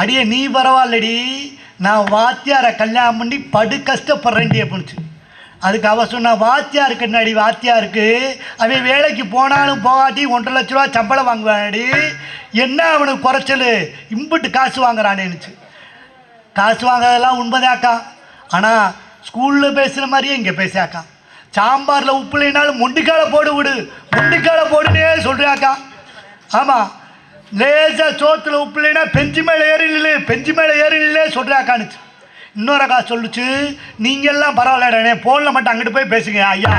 அடியே நீ பரவாயில்லடி. நான் வாத்தியாரை கல்யாணம் பண்ணி படு கஷ்டப்படுறேன்டி அப்படின்ச்சு அதுக்கு அவ சொன்னா வாத்தியாருக்கு என்னடி வாத்தியாருக்கு? அவன் வேலைக்கு போனாலும் போகாட்டி ஒன்றரை லட்ச ரூபா சம்பளம் வாங்குவாடி என்ன அவனுக்கு குறைச்சல்? இம்புட்டு காசு வாங்குறானேனுச்சு காசு வாங்குறதெல்லாம் உண்மைதாக்கா ஆனால் ஸ்கூலில் பேசுகிற மாதிரியே இங்கே பேசியாக்கா சாம்பாரில் உப்பு இல்லைனாலும் மொண்டிக்கால போடு விடு. மொண்டிக்கால போடுனே சொல்கிறாக்கா ஆமாம் லேசாக சோத்தில் உப்பு இல்லைன்னா பெஞ்சு மேலே ஏறி பெஞ்சு மேலே ஏறி நில்லே சொல்கிறாக்கானுச்சு இன்னொரு அக்கா சொல்லுச்சு நீங்கள்லாம் பரவாயில்லடனே ஃபோனில் மட்டும் அங்கிட்டு போய் பேசுங்க ஐயா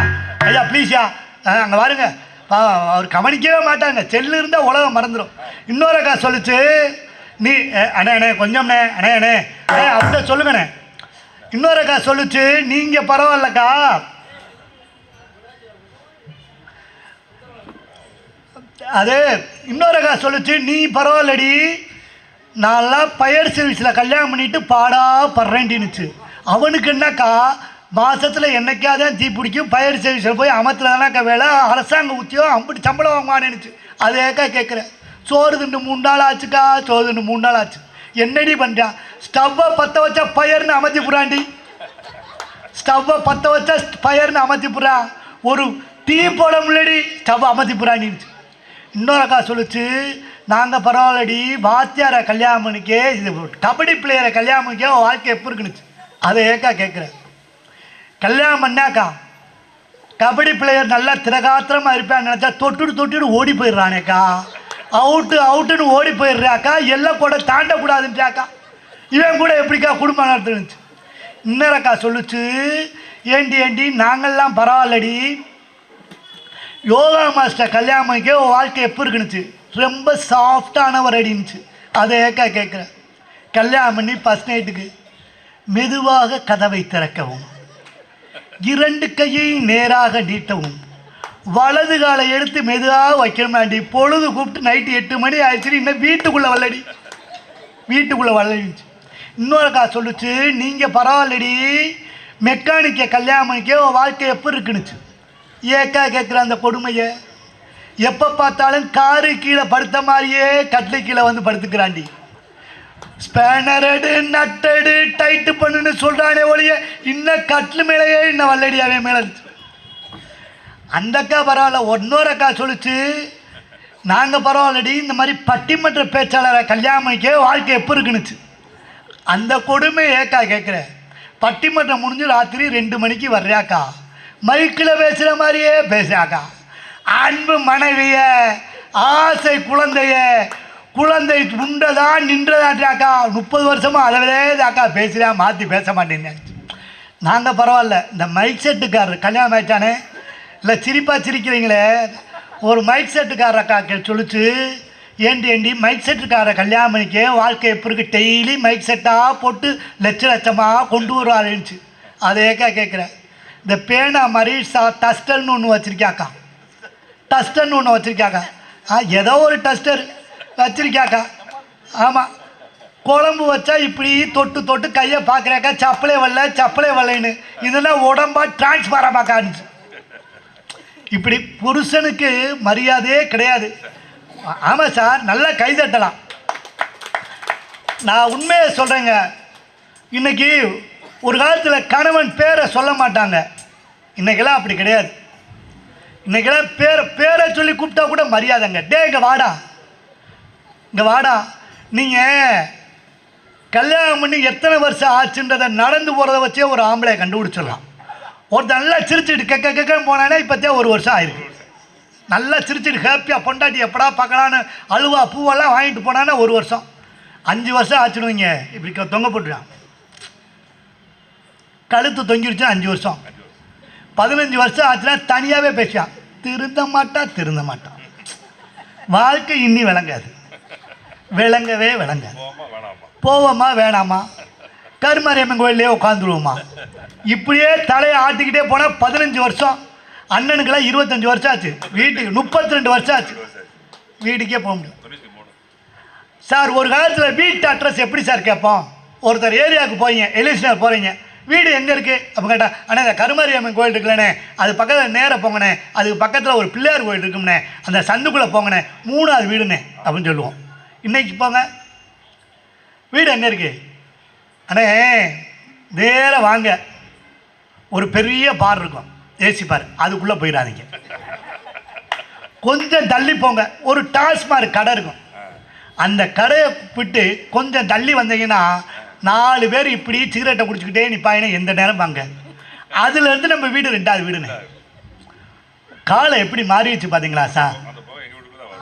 ஐயா ப்ளீஸ்யா அங்கே பாருங்க பா- அவர் கவனிக்கவே மாட்டாங்க செல்லு இருந்தால் உலகம் மறந்துடும் இன்னொரு அக்கா சொல்லுச்சு நீ அண்ணே அண்ணே கொஞ்சம்ண்ணே அண்ணே அண்ணே அண்ணே அவர்கிட்ட சொல்லுங்கண்ணே. இன்னொரு அக்கா சொல்லுச்சு நீங்கள் பரவாயில்லக்கா அது இன்னொரு அக்கா சொல்லுச்சு நீ பரவாயில்லடி நான்லாம் பயர் சர்வீஸில் கல்யாணம் பண்ணிட்டு பாடா படுறேன்டினுச்சு அவனுக்கு என்னக்கா மாசத்துல என்னைக்காதான் தீ பிடிக்கும் பயர் சர்வீஸில் போய் அமத்தில் தானக்கா வேலை அரசாங்க உத்தியோகம் அம்பிட்டு சம்பளம் வாங்குவானுச்சு அதேக்கா கேட்குறேன் சோறு திண்டு மூணு நாள் ஆச்சுக்கா சோறு திண்டு மூணு நாள் ஆச்சு. என்னடி பண்ணுறான் ஸ்டவ்வை பற்ற வச்சா பயர்னு அமர்த்தி புறாண்டி ஸ்டவ்வை பற்ற வச்சா பயர்னு அமர்த்தி புறா ஒரு டீ போட முன்னாடி ஸ்டவ் அமர்த்தி புறாண்டிச்சு இன்னொரு அக்கா சொல்லுச்சு நாங்கள் பரவாயில்லடி வாத்தியாரை கல்யாணம் பண்ணிக்கே இது கபடி பிளேயரை கல்யாணம் பண்ணிக்கே வாழ்க்கை எப்போ இருக்குனுச்சு? அதை ஏக்கா கேட்குறேன் கல்யாணம் பண்ணாக்கா கபடி பிளேயர் நல்லா திரகாத்திரமாக இருப்பான்னு நினச்சா தொட்டுடு தொட்டுடு ஓடி போயிடுறானேக்கா. அவுட்டு அவுட்டுன்னு ஓடி போயிடுறாக்கா. எல்லாம் கூட தாண்டக்கூடாதுன்றாக்கா. இவன் கூட எப்படிக்கா குடும்பம் நடத்துனுச்சு இன்னொருக்கா சொல்லுச்சு ஏண்டி ஏண்டி நாங்கள்லாம் பரவாயில்லடி. யோகா மாஸ்டர் கல்யாணம் உன் வாழ்க்கை எப்போ இருக்குனுச்சு? ரொம்ப சாஃப்டானவர் அடினுச்சு அதை ஏக்கா கேட்குறேன். கல்யாணம் பண்ணி ஃபஸ்ட் நைட்டுக்கு மெதுவாக கதவை திறக்கவும். இரண்டு கையை நேராக நீட்டவும். வலது காலை எடுத்து மெதுவாக வைக்கணுமாண்டி. பொழுது கூப்பிட்டு நைட்டு எட்டு மணி ஆயிடுச்சு. இன்னும் வீட்டுக்குள்ளே வல்லடி வீட்டுக்குள்ளே வரலடிச்சு இன்னொரு கா சொல்லுச்சு நீங்கள் பரவாயில்லடி. மெக்கானிக்கை கல்யாணம் பண்ணிக்க உன் வாழ்க்கை எப்போ இருக்குனுச்சு? ஏக்கா கேட்குற அந்த கொடுமையை? எப்போ பார்த்தாலும் காரு கீழே படுத்த மாதிரியே கட்லி கீழே வந்து படுத்துக்கிறாண்டி. ஸ்பேனர் எடு நட்டடு டைட்டு பண்ணுன்னு சொல்கிறானே ஒழிய இன்னும் கட்லு மேலேயே இன்னும் வல்லடியாவே மேலே இருந்துச்சு அந்த அக்கா பரவாயில்ல ஒன்னொரு அக்கா சொல்லுச்சு நாங்கள் பரவாயில்லடி இந்த மாதிரி பட்டிமன்ற பேச்சாளரை கல்யாணம் பண்ணிக்க வாழ்க்கை எப்போ இருக்குனுச்சு அந்த கொடுமை ஏக்கா கேட்குறேன் பட்டிமன்றம் முடிஞ்சு ராத்திரி ரெண்டு மணிக்கு வர்றாக்கா மைக்கில் பேசுகிற மாதிரியே பேசுகிறாக்கா அன்பு மனைவிய ஆசை குழந்தைய குழந்தை உண்டதா நின்றதாட்டாக்கா முப்பது வருஷமாக அளவிலே தாக்கா பேசுகிறேன் மாற்றி பேச மாட்டேன்னு. நாங்கள் பரவாயில்ல இந்த மைக் செட்டுக்காரர் கல்யாணம் ஆயிட்டானே. இல்லை சிரிப்பாக சிரிக்கிறீங்களே. ஒரு மைக் செட்டுக்காரர் அக்கா கே- ஏண்டி ஏண்டி மைக் செட்டுக்கார கல்யாணம் பண்ணிக்க வாழ்க்கை எப்படி இருக்குது டெய்லி மைக் செட்டாக போட்டு லட்ச லட்சமாக கொண்டு வருவாருன்னுச்சு. அதேக்கா கேட்குறேன் இந்த பேனா மாதிரி சா டஸ்டர்னு ஒன்று வச்சுருக்காக்கா டஸ்டர்னு ஒன்று வச்சுருக்காக்கா ஆ ஏதோ ஒரு டஸ்டர் வச்சுருக்காக்கா ஆமாம் குழம்பு வச்சா இப்படி தொட்டு தொட்டு கையை பார்க்குறாக்கா சப்பளே வரல சப்பளே வரலைன்னு. இதெல்லாம் உடம்பா டிரான்ஸ்ஃபாரமாக காணிச்சு இப்படி புருஷனுக்கு மரியாதையே கிடையாது. ஆமாம் சார் நல்லா கைதட்டலாம் நான் உண்மையை சொல்கிறேங்க இன்னைக்கு ஒரு காலத்தில் கணவன் பேரை சொல்ல மாட்டாங்க. இன்றைக்கெல்லாம் அப்படி கிடையாது. இன்றைக்கெல்லாம் பேரை பேரை சொல்லி கூப்பிட்டா கூட மரியாதைங்க. டே இங்கே வாடா. இங்கே வாடா. நீங்கள் கல்யாணம் பண்ணி எத்தனை வருஷம் ஆச்சுன்றதை நடந்து போகிறத வச்சே ஒரு ஆம்பளையை கண்டுபிடிச்சிடலாம். ஒருத்தர் நல்லா சிரிச்சிட்டு கெக்க கெக்க போனானே இப்போத்தே ஒரு வருஷம் ஆயிருக்கு. நல்லா சிரிச்சுட்டு ஹாப்பியாக பொண்டாட்டி எப்படா பார்க்கலான்னு அழுவா பூவெல்லாம் வாங்கிட்டு போனானே ஒரு வருஷம். அஞ்சு வருஷம் ஆச்சுடுவீங்க இப்படி தொங்க போட்டுருக்கான் கழுத்து தொங்கிருச்சா அஞ்சு வருஷம். பதினஞ்சு வருஷம் ஆச்சுன்னா தனியாகவே பேசியான் திருந்த மாட்டா திருந்த மாட்டான் வாழ்க்கை இன்னி விளங்காது. விளங்கவே விளங்காது. போவோமா வேணாமா? கருமாரியம்மன் கோயிலே உட்காந்துருவோமா இப்படியே தலையை ஆட்டிக்கிட்டே போனால் பதினஞ்சு வருஷம். அண்ணனுக்கெல்லாம் இருபத்தஞ்சி வருஷம் ஆச்சு. வீட்டுக்கு முப்பத்தி ரெண்டு வருஷம் ஆச்சு. வீட்டுக்கே போக முடியும் சார் ஒரு காலத்தில் வீட்டு அட்ரஸ் எப்படி சார் கேட்போம்? ஒருத்தர் ஏரியாவுக்கு போறீங்க எலிஷனர் போகிறீங்க வீடு எங்கே இருக்குது அப்போ கேட்டால் அண்ணே இந்த கருமாரியம்மன் கோயில் இருக்குல்லண்ணே. அது பக்கத்தில் நேராக போங்கண்ணே. அதுக்கு பக்கத்தில் ஒரு பிள்ளையார் கோயில் இருக்கும்ண்ணே. அந்த சந்துக்குள்ளே போங்கண்ணே. மூணாவது வீடுண்ணே அப்படின்னு சொல்லுவோம். இன்னைக்கு போங்க. வீடு எங்கே இருக்குது அண்ணே நேராக வாங்க. ஒரு பெரிய பார் இருக்கும். AC bar. அதுக்குள்ளே போயிடாதீங்க. கொஞ்சம் தள்ளி போங்க. ஒரு டாஸ்மார்க் கடை இருக்கும். அந்த கடையை விட்டு கொஞ்சம் தள்ளி வந்தீங்கன்னா நாலு பேர் இப்படி சிகரெட்டை குடிச்சுக்கிட்டே நிற்பாங்கன்னா எந்த நேரம் வாங்க? அதுலேருந்து நம்ம வீடு ரெண்டாவது வீடுன்னு. காலை எப்படி மாறிடுச்சு பார்த்தீங்களா சார்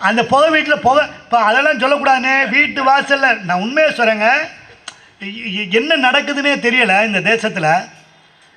அந்த போக புகை வீட்டில் புகை இப்போ அதெல்லாம் சொல்லக்கூடாதுண்ணே வீட்டு வாசலில். நான் உண்மையாக சொல்கிறேங்க என்ன நடக்குதுன்னே தெரியலை இந்த தேசத்தில்.